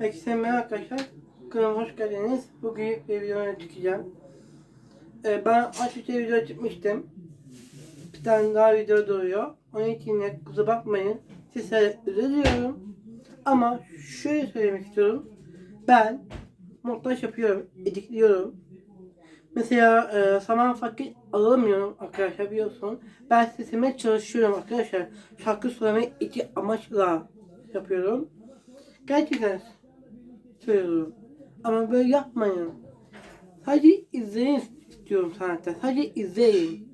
Herkese arkadaşlar. Kanalıma hoş geldiniz. Bugün bir videoya çıkacağım. Ee, ben açıkça video çıkmıştım. Bir tane daha video duruyor. Onun için de kusura bakmayın. Sizlere özür diliyorum. Ama şöyle söylemek istiyorum. Ben montaj yapıyorum, editliyorum. Mesela e, zaman fakir alamıyorum arkadaşlar biliyorsun. Ben sesime çalışıyorum arkadaşlar. Şarkı söylemeyi iki amaçla yapıyorum. Gerçekten söylüyorum. Ama böyle yapmayın. Sadece izleyin istiyorum sanatta. Sadece izleyin.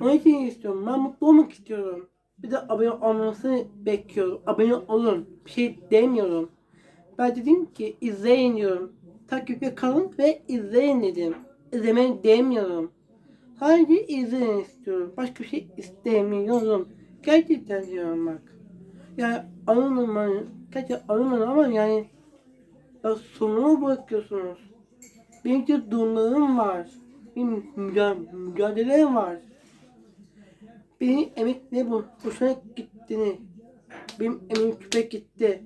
Onun için istiyorum. Ben mutlu olmak istiyorum. Bir de abone olmasını bekliyorum. Abone olun. Bir şey demiyorum. Ben dedim ki izleyin diyorum. Takipte kalın ve izleyin dedim. İzlemeyin demiyorum. Sadece izleyin istiyorum. Başka bir şey istemiyorum. Gerçekten diyorum bak. Yani alının Gerçekten alının ama yani ya sonunu bırakıyorsunuz. Benim de durumlarım var. Benim mücadele, mücadelem var. Benim emek ne bu? Boşuna gittiğini. Benim emeğim küpe gitti.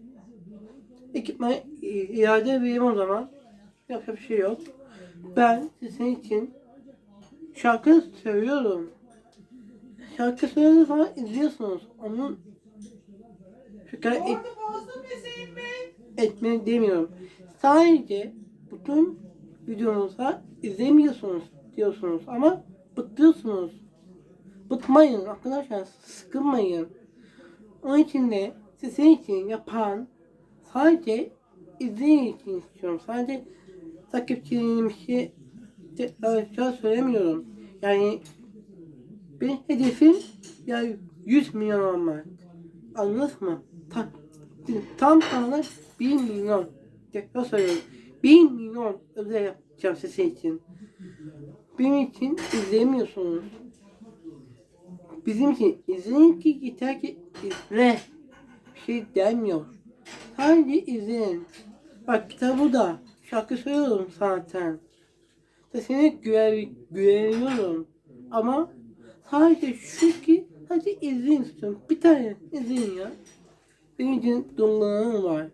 Ekipman iade vereyim o zaman. Yapacak bir şey yok. Ben sizin için şarkı söylüyorum. Şarkı söylediğiniz zaman izliyorsunuz. Onun şükür etmeni demiyorum. Sadece bütün videonuza izlemiyorsunuz diyorsunuz ama bıktıyorsunuz. Bıkmayın arkadaşlar, sıkılmayın. Onun için de sizin için yapan sadece izleyin için istiyorum. Sadece takipçiliğim şey tekrar söylemiyorum. Yani benim hedefim yani 100 milyon olmak. Anladınız mı? Tam, tam tamına 1 milyon. Tekrar söylüyorum. 1 milyon özel yapacağım sizin için. Benim için izlemiyorsunuz. Bizim için izleyin ki yeter ki izle. Bir şey demiyor. Sadece izleyin. Bak kitabı da şarkı söylüyorum zaten. Sesine güven, güveniyorum. Ama sadece şu ki sadece izleyin istiyorum. Bir tane izleyin ya. İçin durumlarım var.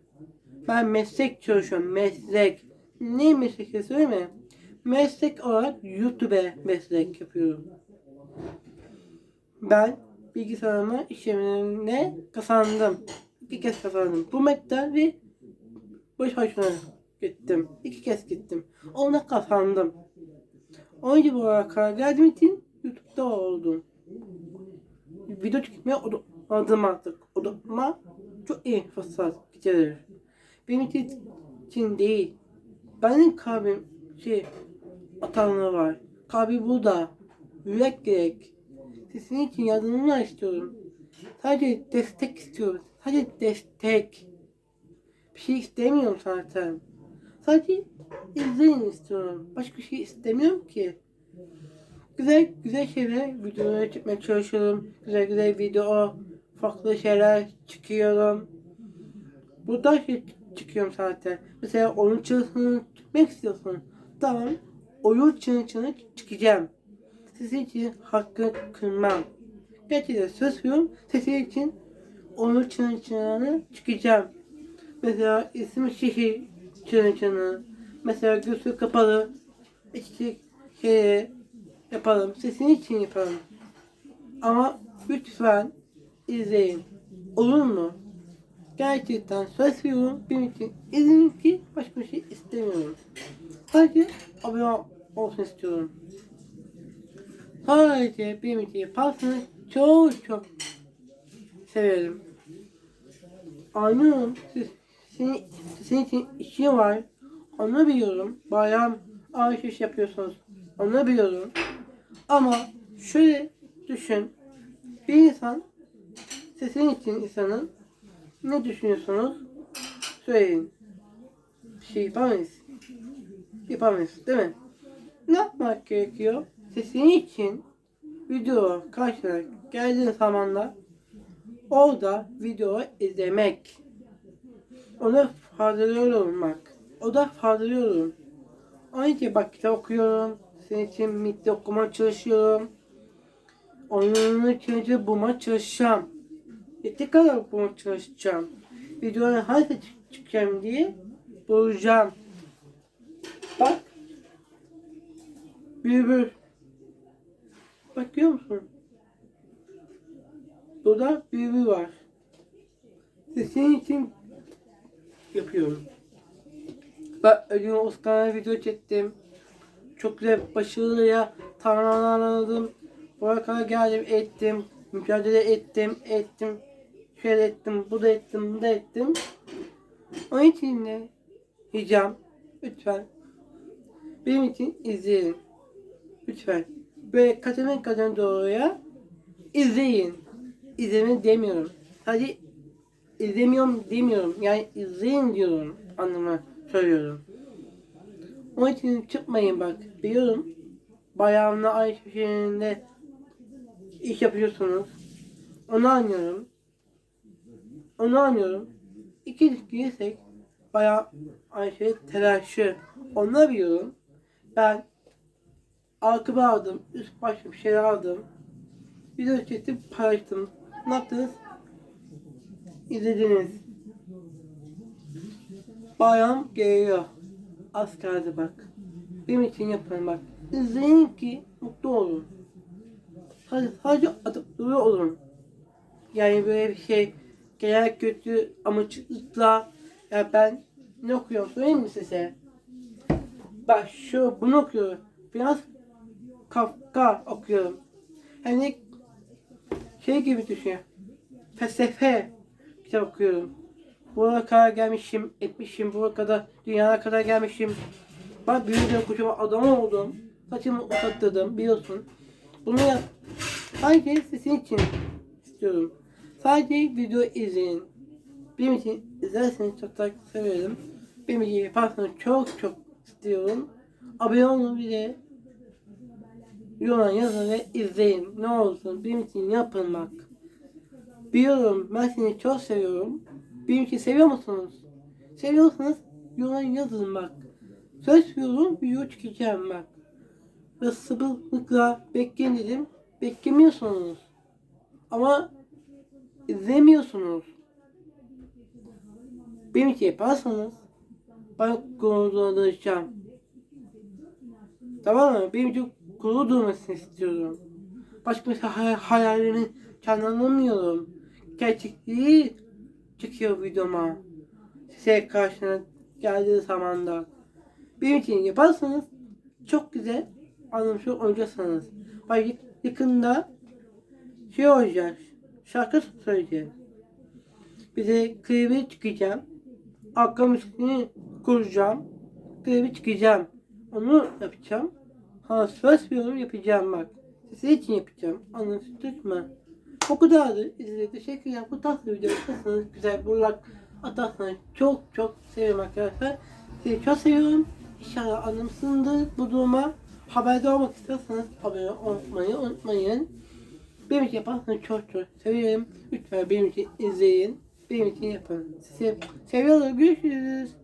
Ben meslek çalışıyorum. Meslek. Ne meslek söyleme. Meslek olarak YouTube meslek yapıyorum. Ben bilgisayarımı iş yerine kazandım. İki kez kazandım. Bu miktar ve boş başına gittim. İki kez gittim. Ona kazandım. Oyuncu olarak karar geldiğim için YouTube'da oldum. Video çekmeye odakladım artık. Odakma çok iyi fırsat getirir. Benim için değil. Benim kalbim şey atanlığı var. Kalbi burada. Yürek gerek. Sizin için yardımını istiyorum. Sadece destek istiyorum. Sadece destek. Bir şey istemiyorum zaten. Sadece izleyin istiyorum. Başka bir şey istemiyorum ki. Güzel güzel şeyler videolara çekmeye çalışıyorum. Güzel güzel video, farklı şeyler çıkıyorum. Burada şey çıkıyorum zaten. Mesela oyun çalışını çıkmak istiyorsun. Tamam. Oyun çalışını çıkacağım. Sizin için hakkı kırmam. Gerçekten söz veriyorum. Sizin için oyun çalışını çıkacağım. Mesela isim şehir çalışını. Mesela gözü kapalı. İşte şey yapalım. Sizin için yapalım. Ama lütfen izleyin. Olur mu? Gerçekten söz veriyorum. Benim için izleyin ki başka bir şey istemiyorum. Sadece abone olsun istiyorum. Sadece benim için yaparsanız çok çok severim. Anlıyorum. Siz, senin, sizin için işi var. Onu biliyorum. Bayram alışveriş yapıyorsunuz. Onu biliyorum. Ama şöyle düşün. Bir insan sizin için insanın ne düşünüyorsunuz? Söyleyin. Bir şey yapamayız. Yapamayız değil mi? Ne yapmak gerekiyor? Sizin için video karşına geldiğin zamanda orada video izlemek. Onu fazlalıyorum bak. O da fazlalıyorum. Onun için bak kitap okuyorum. Senin için mitte okuma çalışıyorum. Oyununu kendince bulmaya çalışacağım. Yeteri kadar bulmaya çalışacağım. videoya çık- çıkacağım diye bulacağım. Bak. Bülbül. Bak görüyor musun? Burada bülbül var. İşte senin için yapıyorum. Ben ödüm Oscar'a video çektim. Çok güzel başarılıya tamamladım. Buraya kadar geldim ettim. Mücadele ettim ettim. Şöyle ettim, bu da ettim, bu da ettim. Onun için de ricam lütfen benim için izleyin. Lütfen. Böyle kadının kadın doğruya izleyin. İzlemeyin demiyorum. Sadece izlemiyorum demiyorum. Yani izleyin diyorum anlamına söylüyorum. Onun için çıkmayın bak. Biliyorum. Bayağımla aynı şekilde iş yapıyorsunuz. Onu anlıyorum. Onu anlıyorum. İki girsek bayağı aynı şey telaşı. Onu biliyorum. Ben arkaba aldım. Üst baş bir şeyler aldım. Video çektim paylaştım. Ne yaptınız? İzlediniz. Bayram geliyor. Az kaldı bak. Benim için yapın bak. İzleyin ki mutlu olun. Sadece, sadece atıp duruyor olun. Yani böyle bir şey genel kötü amaçlıkla ya ben ne okuyorum söyleyeyim mi size? Bak şu bunu okuyorum. Biraz Kafka okuyorum. Hani şey gibi düşün. Felsefe kitap okuyorum. Buraya kadar gelmişim, etmişim, buraya kadar, dünyaya kadar gelmişim. Bak büyüdüm, kocaman adam oldum. Saçımı uzattırdım, biliyorsun. Bunu yap. Sadece sizin için istiyorum. Sadece video izleyin. Benim için izlerseniz çok da severim. Benim için yaparsanız çok çok istiyorum. Abone olun bir de. Yoruma yazın ve izleyin. Ne olsun benim için yapın. Biliyorum ben seni çok seviyorum. Benim için seviyor musunuz? Seviyorsanız yoruma yazın bak. Söz veriyorum video çıkacağım bak. Ve sabırlıkla bekleyin dedim. Beklemiyorsunuz. Ama izlemiyorsunuz. Benim için yaparsanız ben gururlanacağım. Tamam mı? Benim için gurur duymasını istiyorum. Başka bir hay- hayalini canlanamıyorum. Gerçekliği çıkıyor videoma. Size karşına geldiği zamanda. Benim için yaparsanız çok güzel anlamış olacaksınız. Bak yakında şey olacak. Şarkı söyleyeceğim. Bize klibi çıkacağım. Arka müziğini kuracağım. Klibi çıkacağım. Onu yapacağım. Ha söz veriyorum yapacağım bak. Sizin için yapacağım. Anlaştık mı? O kadardı. İzlediğiniz teşekkürler. Bu tarz video yaparsanız güzel bir like atarsanız çok çok seviyorum arkadaşlar. Sizi çok seviyorum. İnşallah anlamışsınızdır bu duruma. Haberdar olmak istiyorsanız abone olmayı unutmayın. Benim için yaparsanız çok çok seviyorum. Lütfen benim için izleyin. Benim için yapın. Sizi seviyorum. Görüşürüz.